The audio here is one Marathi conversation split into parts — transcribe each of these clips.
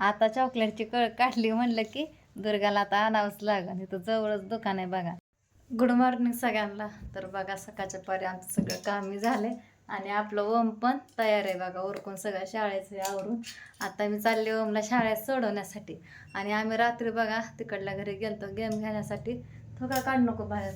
आता चॉकलेटची कळ काढली म्हणलं की दुर्गाला आता आणावंच लागेल इथं जवळच दुकान आहे बघा. गुड मॉर्निंग सगळ्यांना. तर बघा सकाळच्या पारी आमचं सगळं कामी झाले आणि आपलं ओम पण तयार आहे बघा. उरकून सगळ्या शाळेचं आवरून. आता मी चालले ओमला शाळेत सोडवण्यासाठी. आणि आम्ही रात्री बघा तिकडल्या घरी गेलतो गेम घेण्यासाठी. का काढ नको बाहेर?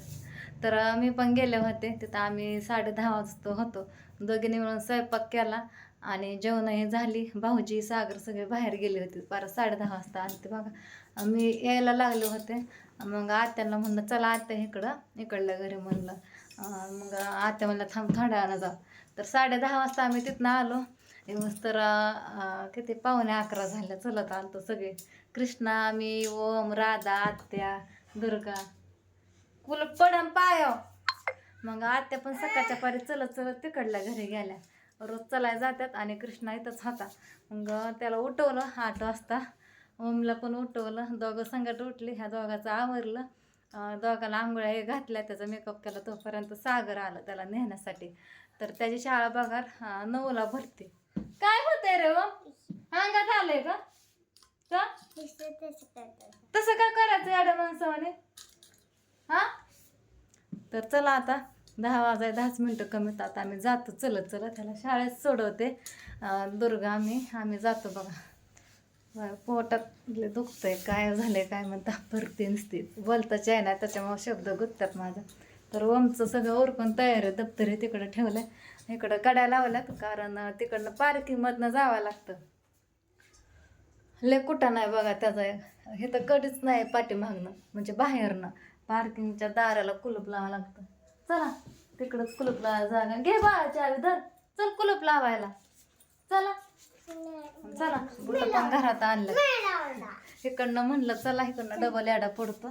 तर मी पण गेले होते. तिथं आम्ही साडे दहा वाजता होतो. दोघींनी मिळून स्वयंपाक केला. आणि जेवणही झाली. भाऊजी सागर सगळे बाहेर गेले होते. परत साडे दहा वाजता आणि ते बघा. मी यायला लागले होते. मग आत्याला म्हणलं चला आत्या इकडं इकडल्या घरी म्हणलं. मग आत्या म्हणलं थांब थोड्या वेळानं जाऊ तर साडे दहा वाजता आम्ही तिथनं आलो. मस्त तर किती पावणे अकरा झाल्या. चलत आलतो सगळे. कृष्णा मी ओम राधा आत्या दुर्गा. कुल पडम पाय. मग आत्या पण सकाळच्या पारी चलत चलत तिकडल्या घरी गेल्या. रोज चलाय जातात आणि कृष्णा इथंच होता मग त्याला उठवलं आठ वाजता. ओमला पण उठवलं. दोघं संगट उठली. ह्या दोघाचं आवरलं. दोघाला आंघोळ्या हे घातल्या. त्याचा मेकअप केला. तोपर्यंत सागर आला त्याला नेण्यासाठी. तर त्याची शाळा बघा नऊला भरते. काय होतंय रे व अंगात आलंय का? तसं काय करायचं याड्या माणसाने हा? तर चला आता. दहा वाजाय दहाच मिनटं कमी तात आम्ही जातो चलत चलत. त्याला शाळेत सोडवते. दुर्गा आम्ही आम्ही जातो बघा. पोटात लय दुखतंय. काय झालंय काय म्हणता भरते नसते. बोलताच आहे ना त्याच्यामुळे शब्द गुंततात माझा. तर ओमचं सगळं ओरकून तयार आहे. दप्तरी तिकडं ठेवलंय. इकडं कड्या लावल्यात कारण तिकडनं पार्किंगमधनं जावं लागतं. लय कुठं नाही बघा त्याचा. हे तर कधीच नाही पाठीमागणं म्हणजे बाहेरनं. पार्किंगच्या दाराला कुलूप लावावं लागतं. चला तिकडंच कुलूप लावायला जागा. घे बाळा चावी धर. चल कुलूप लावायला. चला. चला बुट पण घरात आणलं. इकडनं म्हणलं चला इकडनं डबल याडा पडतो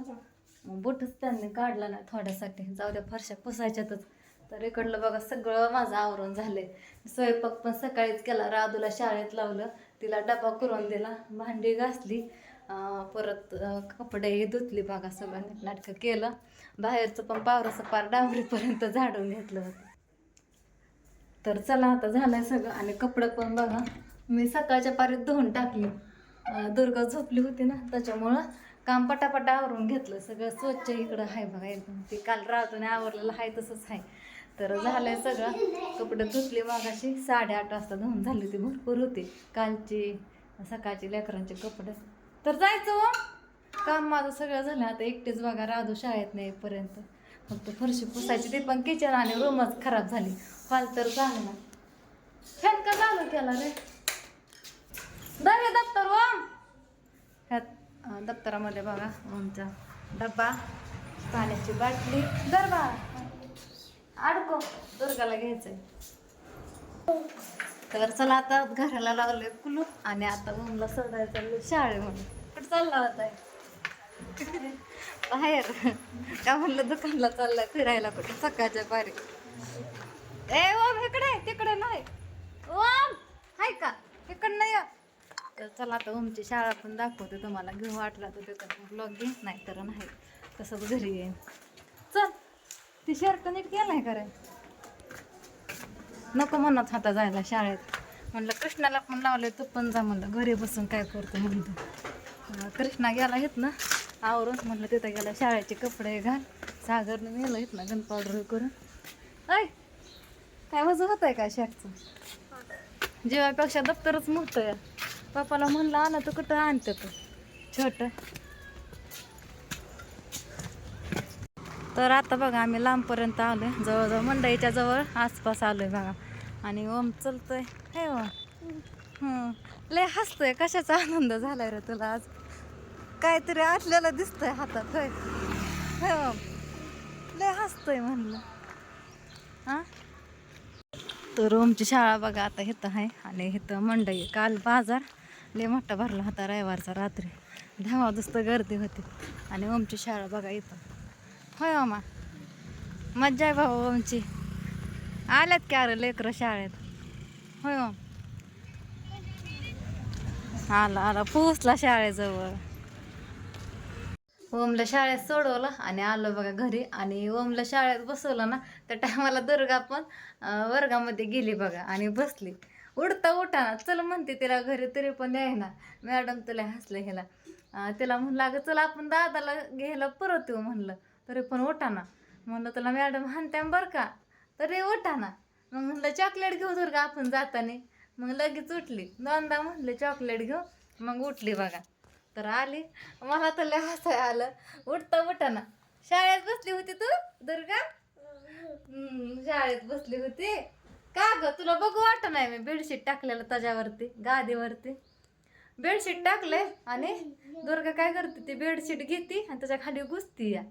मग बुटच त्यांनी काढला नाही थोड्यासाठी. जाऊ द्या फरशा पुसायच्यातच. तर इकडलं बघा सगळं माझं आवरून झाले स्वयंपाक पण सकाळीच केला राधूला शाळेत लावलं. तिला डबा करून दिला भांडी घासली. परत कपडे धुतली बघा सगळं नीटनाटकं केलं. बाहेरचं पण पावराचं पार डांबरीपर्यंत झाडून घेतलं होतं. तर चला आता झालंय सगळं आणि कपडे पण बघा. मी सकाळच्या पारीत धुवून टाकली. दुर्गा झोपली होती ना त्याच्यामुळं काम पटापटा आवरून घेतलं. सगळं स्वच्छ इकडं आहे बघा एकदम. ते काल राहतून आवरलेलं आहे तसंच आहे. तर झालंय सगळं. कपडे धुतले मागाशी. साडेआठ वाजता धुवून झाली ती भरपूर होती. कालची सकाळची लेकरांचे कपडे. तर जायचं हो. काम माझं सगळं झालं आता एकटेच बघा राधू शाळेत नाही पर्यंत फक्त फरशी पुसायची ते पण किचन आणि रूमच खराब झाली. हॉल तर झालं ना. फॅन का चालू केला रे? दर दप्तर ओम ह्यात दप्तरामध्ये बघा ओमचा डब्बा पाण्याची बाटली. दरबा अडको दुर्गाला घ्यायचंय. तर चला आता घराला लावले कुलूप आणि आता ओमला सोडायला चाललो शाळेमध्ये. कुठं चालला होता? बाहेर. का म्हणलं दुकानला चाललाय फिरायला कुठे? सकाळच्या पारी. ए ओम इकडे तिकडे नाही. ओम हाय का? इकडं नाही तर चला आता ओमची शाळा पण दाखवते तुम्हाला. घेऊ वाटला तर तिथं ब्लॉग घे नाही. तर नाही तसंच घरी येईन. चल ती शर्ट नीट केलाय का रे? नको म्हणत हाता जायला शाळेत. म्हणलं कृष्णाला पण लावलं तू पण जा. म्हणलं घरी बसून काय करतो? म्हणतो कृष्णा गेला येत ना. आवरून म्हणलं तिथं गेला शाळेचे कपडे घाल. सागरनं नेलं येत गण गन पावडर करून. ऐ काय वजन होत आहे का शर्टचं जेवापेक्षा दप्तरच मोठं आहे. पप्पाला म्हणलं आणा तर कुठं आणतं तू? छोट. तर आता बघा आम्ही लांबपर्यंत आलो आहे जवळजवळ मंडईच्या जवळ आसपास आलो आहे बघा. आणि ओम चलतोय. हे हो. लय हसतोय. कशाचा आनंद झालाय रे तुला आज? काहीतरी आटल्याला दिसतंय हातात होय. होय लय हसतोय म्हणलं. हां? तर ओमची शाळा बघा आता इथं आहे आणि इथं मंडई काल बाजार लय मोठा भरला होता रविवारचा रात्री. दहा वाजता गर्दी होती. आणि ओमची शाळा बघा इथं. होय ओमा मज्जा आहे भाऊ ओमची. आल्यात की अरे लेकरं शाळेत. होय ओम आला आला. पोचला शाळेजवळ. ओमला शाळेत सोडवलं आणि आलो बघा घरी आणि ओमला शाळेत बसवलं ना त्या टायमाला दुर्गा पण वर्गामध्ये गेली बघा आणि बसली. उडता उठाना चल म्हणते तिला घरी तरी पण ना. मॅडम तुला हसलं ह्याला. तिला म्हणलं अगं चल आपण दादाला घ्यायला परत येऊ म्हणलं तरी पण उठाना. म्हणलं तुला मॅडम हानत्या बरं का? तरी उठाना. मग म्हणलं चॉकलेट घेऊ दुर्गा आपण जाताना. मग लगेच उठली. दोनदा म्हणलं चॉकलेट घेऊ. मग उठली बघा. तर आली. मला तर लय हसाय आलं. उठता उठाना. शाळेत बसली होती तू दुर्गा? शाळेत बसली होती. का ग तुला बघू वाट नाही मी बेडशीट टाकलेलं त्याच्यावरती गादीवरती? बेडशीट टाकले आणि दुर्गा काय करते ती बेडशीट घेते आणि त्याच्याखाली घुसती या.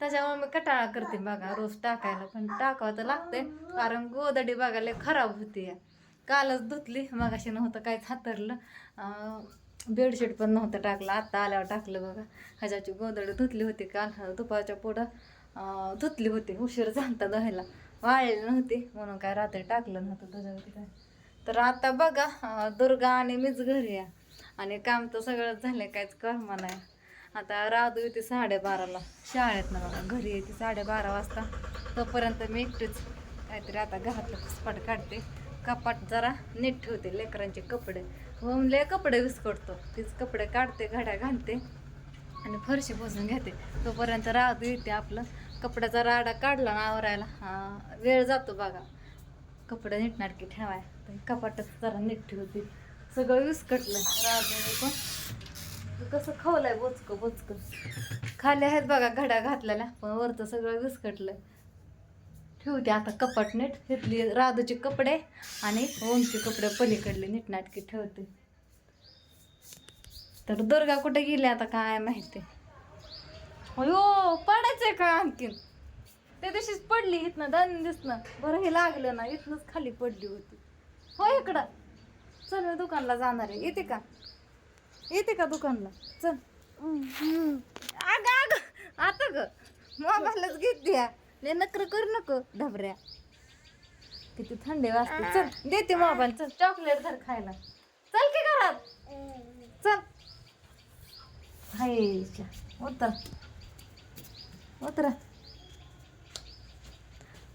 त्याच्यामुळे मी कटाळा करते बघा रोज टाकायला पण टाकावं तर लागते कारण गोदडी बघायला खराब होती या. कालच धुतली मगाशी नव्हतं काहीच हातरलं. बेडशीट पण नव्हतं टाकलं. आत्ता आल्यावर टाकलं बघा. ह्याच्याची गोदडी धुतली होती काल. दुपारच्या पुढं धुतली होती. उशीर झालता दहायला वाळलेली नव्हती. म्हणून काय रात्री टाकलं नव्हतं त्याच्यावरती काय. तर आता बघा दुर्गा आणि मीच घरी या आणि काम तर सगळंच झालं काहीच कर्म नाही. आता राधू येते साडेबाराला. शाळेत ना बघा. घरी येते साडेबारा वाजता. तोपर्यंत मी एकटीच काहीतरी आता घरातलं फुसपाट काढते. कपाट जरा नीट ठेवते लेकरांचे कपडे. होमले कपडे विस्कटतो तीच कपडे काढते घड्या घालते आणि फरशी पुसून घेते. तोपर्यंत राहतो येते आपलं. कपड्याचा राडा काढला ना आवरायला. हा, वेळ जातो बघा. कपडे नीटनाटकी ठेवाय. तर कपाटच जरा नीट ठेवते सगळं विस्कटलं राजूने पण कसं खवलंय बोचकं बोचकं. खाली आहेत बघा घड्या घातलेल्या पण वरतं सगळं विस्कटलं ठेवते. आता कपाट नीट घेतली. राधूचे कपडे आणि ओमचे कपडे पलीकडले नीटनाटकी ठेवते. तर दुर्गा कुठे गेली आता काय माहिती? अयो पडायचंय का आणखीन? त्या दिवशीच पडली इथनं दन दिसणं बरं हे लागलं ना इथनंच खाली पडली होती. हो इकडं. चल मी दुकानला जाणार आहे. येते का? येते का दुकानला? चल. अग अग. आता ग. मोबाईलच घेते ले नकर करू नको धबऱ्या किती थंडी वाजते. चल देते मोबाईल चल चॉकलेट धर खायला. चल की घरात. चल. हाय उतर. उतरा.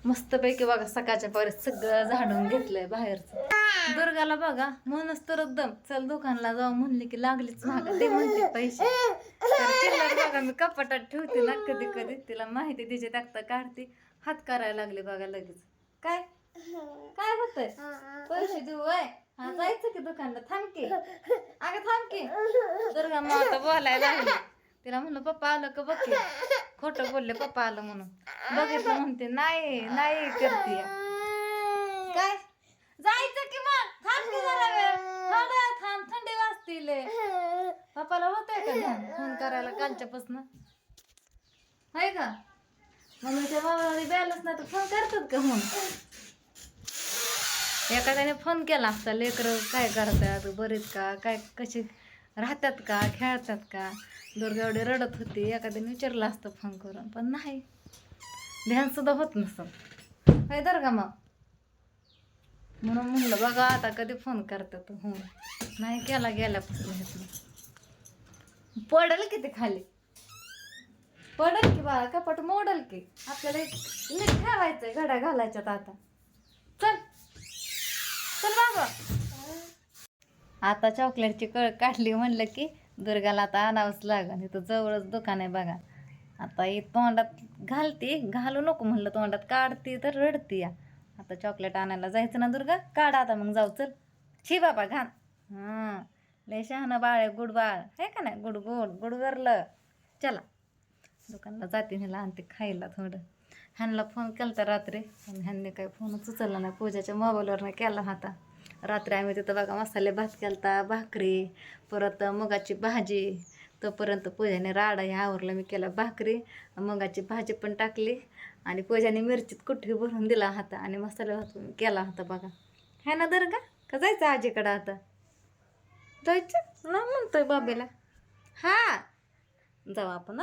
मस्तपैकी बघा सकाळच्या परत सगळं झाडून घेतलंय बाहेरचं. दुर्गाला बघा म्हणूनच तर एकदम. चल दुकानला जाऊ म्हणले की लागलीच महाग. ते म्हणते पैसे. तर बघा मी कपाटात ठेवते ना कधी कधी. तिला माहिती तिचे टाकता काढते. हात करायला लागले बघा लगेच. काय? काय होतंय? पैसे देऊ वय हा जायचं की दुकानला. थांबके अगं थांबके दुर्गा मग आता बोलायला लागली. तिला म्हणलं पप्पा आलं का बघ की. खोटं बोलले पप्पा आलं म्हणून. बघितलं म्हणते नाही नाही करते. काय? जायचं की मग? थांब की जरा वेळ. थोडं थांब थंडी वाजतील. पप्पाला होतंय का ध्यान? फोन करायला कालच्यापासून? आहे का? मम्मीच्या बाबाला बॅलन्स नाही तर फोन करतात का म्हणून एखाद्याने फोन केला असता लेकरं काय करतात बरेच का काय कसे राहतात का खेळतात का? दुर्गा एवढी रडत होती. एखाद्याने विचारलं असतं फोन करून पण नाही. ध्यानसुद्धा होत होत नसतं. काय का मग? म्हणून म्हणलं बघा आता कधी फोन करतात हो. नाही केला गेल्यापासून ह्यातनं पडल ते खाली? पडल की बाळा कपाट मोडल की? आपल्याला एक नीट ठेवायचंय घड्या घालायच्यात आता. चल. चल बाबा आता चॉकलेटची कळ काढली म्हणलं की दुर्गाला आता आणावंच लागन. इथं जवळच दुकान आहे बघा. आता ही तोंडात घालते. घालू नको म्हणलं तोंडात. काढते तर रडते या. आता चॉकलेट आणायला जायचं ना दुर्गा? काढ आता मग जाऊ. चल. छी बाबा घाण. हां. लय शहाणं बाळ आहे गुड बाळ. आहे का नाही? Good good. गुडगरलं चला. दुकानला जाते ह्याला आणते खायला थोडं. ह्यांना फोन केला होता रात्री. पण ह्यांनी काही फोनच उचलला नाही. पूजाच्या मोबाईलवरनं केला होता. रात्री आम्ही तिथं बघा मसाले भात केलता भाकरी परत मुगाची भाजी तोपर्यंत पूजाने राडा ह्या आवरला मी केला भाकरी मुगाची भाजी पण टाकली आणि पूजाने मिरचीत कुठे भरून दिला होता आणि मसाला भात केला होता बघा. है ना दर्गा? का जायचं आजीकडं आता? जायचं? ना म्हणतोय बाबेला. हा. जाऊ आपण